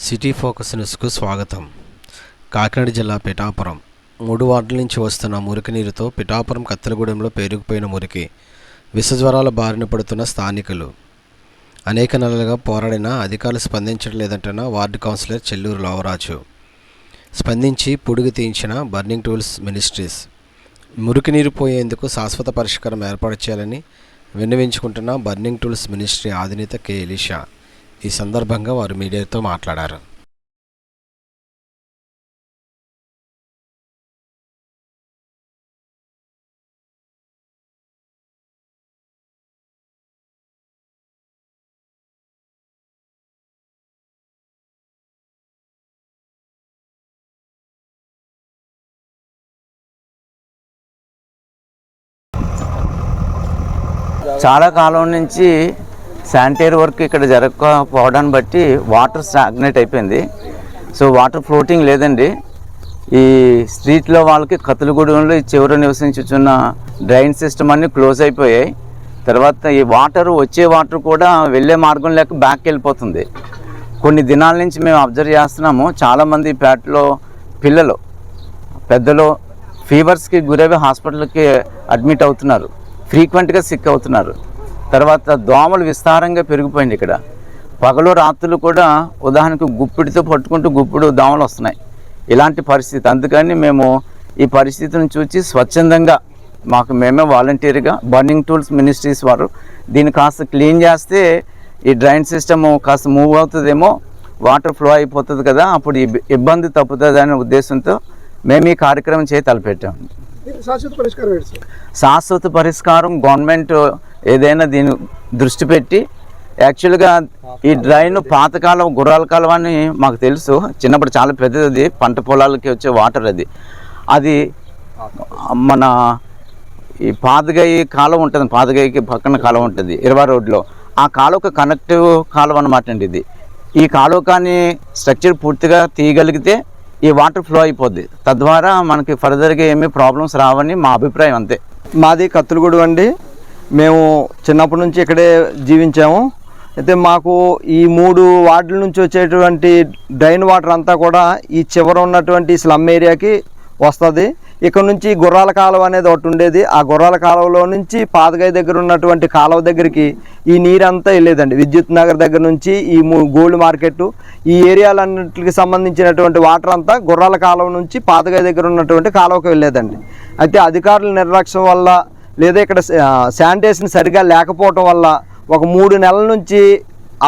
City focus న్యూస్కు స్వాగతం. కాకినాడ జిల్లా పిఠాపురం. మూడు వార్డుల నుంచి వస్తున్న మురికి నీరుతో పిఠాపురం కత్తెలగూడెంలో పేరుకుపోయిన మురికి విషజ్వరాల బారిన పడుతున్న స్థానికులు. అనేక నెలలుగా పోరాడినా అధికారులు స్పందించడం లేదంటున్న వార్డు కౌన్సిలర్ చెల్లూరు లోవరాజు. స్పందించి పుడుగు తీయించిన బర్నింగ్ టూల్స్ మినిస్ట్రీస్. మురికి నీరు పోయేందుకు శాశ్వత పరిష్కారం ఏర్పాటు చేయాలని విన్నవించుకుంటున్న బర్నింగ్ టూల్స్ మినిస్ట్రీ అధినేత కె ఎలిషా. ఈ సందర్భంగా వారు మీడియాతో మాట్లాడారు. చాలా కాలం నుంచి శానిటరీ వర్క్ ఇక్కడ జరగకపోవడాన్ని బట్టి వాటర్ స్టాగ్నేట్ అయిపోయింది. సో వాటర్ ఫ్లోటింగ్ లేదండి. ఈ స్ట్రీట్లో వాళ్ళకి కతులుగూడెంలో ఈ చివర నివసించుచున్న డ్రైన్ సిస్టమ్ అన్నీ క్లోజ్ అయిపోయాయి. తర్వాత ఈ వాటర్ వచ్చే వాటర్ కూడా వెళ్ళే మార్గం లేక బ్యాక్ వెళ్ళిపోతుంది. కొన్ని దినాల నుంచి మేము అబ్జర్వ్ చేస్తున్నాము. చాలామంది పేటలో పిల్లలు పెద్దలు ఫీవర్స్కి గురవి హాస్పిటల్కి అడ్మిట్ అవుతున్నారు. ఫ్రీక్వెంట్గా సిక్ అవుతున్నారు. తర్వాత దోమలు విస్తారంగా పెరిగిపోయింది ఇక్కడ. పగలు రాత్రులు కూడా ఉదాహరణకు గుప్పిడితో పట్టుకుంటూ గుప్పిడు దోమలు వస్తున్నాయి. ఇలాంటి పరిస్థితి. అందుకని మేము ఈ పరిస్థితిని చూసి స్వచ్ఛందంగా మాకు మేమే వాలంటీర్గా బర్నింగ్ టూల్స్ మినిస్ట్రీస్ వారు దీన్ని కాస్త క్లీన్ చేస్తే ఈ డ్రైన్ సిస్టమ్ కాస్త మూవ్ అవుతుందేమో వాటర్ ఫ్లో అయిపోతుంది కదా అప్పుడు ఇబ్- ఇబ్బంది తప్పుతుంది అనే ఉద్దేశంతో మేము ఈ కార్యక్రమం చేయి తలపెట్టాము శాశ్వత పరిష్కారం గవర్నమెంట్ ఏదైనా దీని దృష్టి పెట్టి యాక్చువల్గా ఈ డ్రైన్ పాతకాలం గుర్రాల కాలం అని మాకు తెలుసు. చిన్నప్పుడు చాలా పెద్దది పంట పొలాలకి వచ్చే వాటర్ అది. అది మన ఈ పాతగాయి కాలం ఉంటుంది పాతగాయికి పక్కన కాలం ఉంటుంది ఇరవై రోడ్లో. ఆ కాలువకు కనెక్టివ్ కాలువ అనమాట అండి ఇది. ఈ కాలువ కానీ స్ట్రక్చర్ పూర్తిగా తీయగలిగితే ఈ వాటర్ ఫ్లో అయిపోద్ది. తద్వారా మనకి ఫర్దర్గా ఏమీ ప్రాబ్లమ్స్ రావని మా అభిప్రాయం అంతే. మాది కత్తులగూడు అండి. మేము చిన్నప్పటి నుంచి ఇక్కడే జీవించాము. అయితే మాకు ఈ మూడు వార్డుల నుంచి వచ్చేటువంటి డ్రైన్ వాటర్ అంతా కూడా ఈ చివర ఉన్నటువంటి స్లమ్ ఏరియాకి వస్తుంది. ఇక్కడ నుంచి గుర్రాల కాలువ అనేది ఒకటి ఉండేది. ఆ గుర్రాల కాలువలో నుంచి పాతగాయ దగ్గర ఉన్నటువంటి కాలువ దగ్గరికి ఈ నీరంతా వెళ్ళేదండి. విద్యుత్ నగర్ దగ్గర నుంచి ఈ మూ- గోల్డ్ మార్కెట్ ఈ ఏరియాలన్నింటికి సంబంధించినటువంటి వాటర్ అంతా గుర్రాల కాలువ నుంచి పాతగాయ దగ్గర ఉన్నటువంటి కాలువకి వెళ్ళేదండి. అయితే అధికారుల నిర్లక్ష్యం వల్ల లేదా ఇక్కడ శానిటేషన్ సరిగా లేకపోవటం వల్ల ఒక మూడు నెలల నుంచి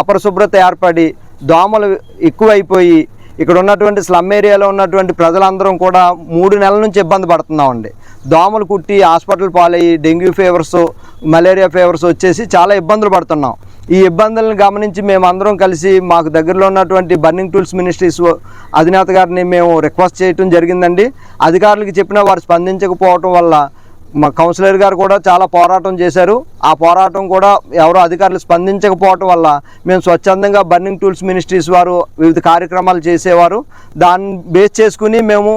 అపరిశుభ్రత ఏర్పడి దోమలు ఎక్కువైపోయి ఇక్కడ ఉన్నటువంటి స్లమ్ ఏరియాలో ఉన్నటువంటి ప్రజలందరం కూడా మూడు నెలల నుంచి ఇబ్బంది పడుతున్నామండి. దోమలు కుట్టి హాస్పిటల్ పాలయ్యి డెంగ్యూ ఫీవర్స్ మలేరియా ఫీవర్స్ వచ్చేసి చాలా ఇబ్బందులు పడుతున్నాం. ఈ ఇబ్బందులను గమనించి మేమందరం కలిసి మాకు దగ్గరలో ఉన్నటువంటి బర్నింగ్ టూల్స్ మినిస్ట్రీస్ అధినేత గారిని మేము రిక్వెస్ట్ చేయటం జరిగిందండి. అధికారులకు చెప్పినా వారు స్పందించకపోవటం వల్ల మా కౌన్సిలర్ గారు కూడా చాలా పోరాటం చేశారు. ఆ పోరాటం కూడా ఎవరో అధికారులు స్పందించకపోవటం వల్ల మేము స్వచ్ఛందంగా బర్నింగ్ టూల్స్ మినిస్ట్రీస్ వారు వివిధ కార్యక్రమాలు చేసేవారు. దాన్ని బేస్ చేసుకుని మేము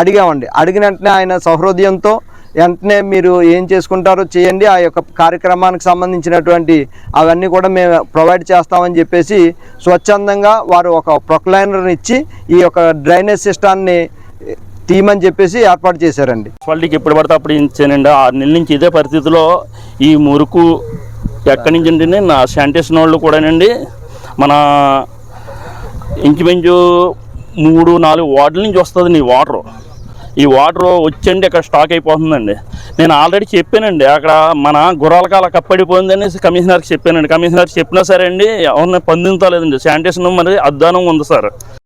అడిగామండి. అడిగిన వెంటనే ఆయన సహృదయంతో వెంటనే మీరు ఏం చేసుకుంటారో చేయండి. ఆ యొక్క కార్యక్రమానికి సంబంధించినటువంటి అవన్నీ కూడా మేము ప్రొవైడ్ చేస్తామని చెప్పేసి స్వచ్ఛందంగా వారు ఒక ప్రొక్లైనర్ని ఇచ్చి ఈ యొక్క డ్రైనేజ్ సిస్టాన్ని తీయమని చెప్పేసి ఏర్పాటు చేశారండి. మున్సిపాలిటీకి ఎప్పుడు పడితే అప్పుడు ఇచ్చానండి ఆరు నెలల నుంచి ఇదే పరిస్థితిలో ఈ మురుకు ఎక్కడి నుంచి అంటే నా శానిటేషన్ వాళ్ళు కూడానండి. మన ఇంచుమించు మూడు నాలుగు వార్డుల నుంచి వస్తుంది ఈ వాటర్. ఈ వాటర్ వచ్చండి అక్కడ స్టాక్ అయిపోతుందండి. నేను ఆల్రెడీ చెప్పానండి అక్కడ మన గుర్రాల కాల కప్పడిపోయిందని కమిషనర్కి చెప్పానండి. కమిషనర్ చెప్పినా సరే అండి ఎవరిని పందించలేదండి. శానిటేషన్ మరి అద్దానం ఉంది సార్.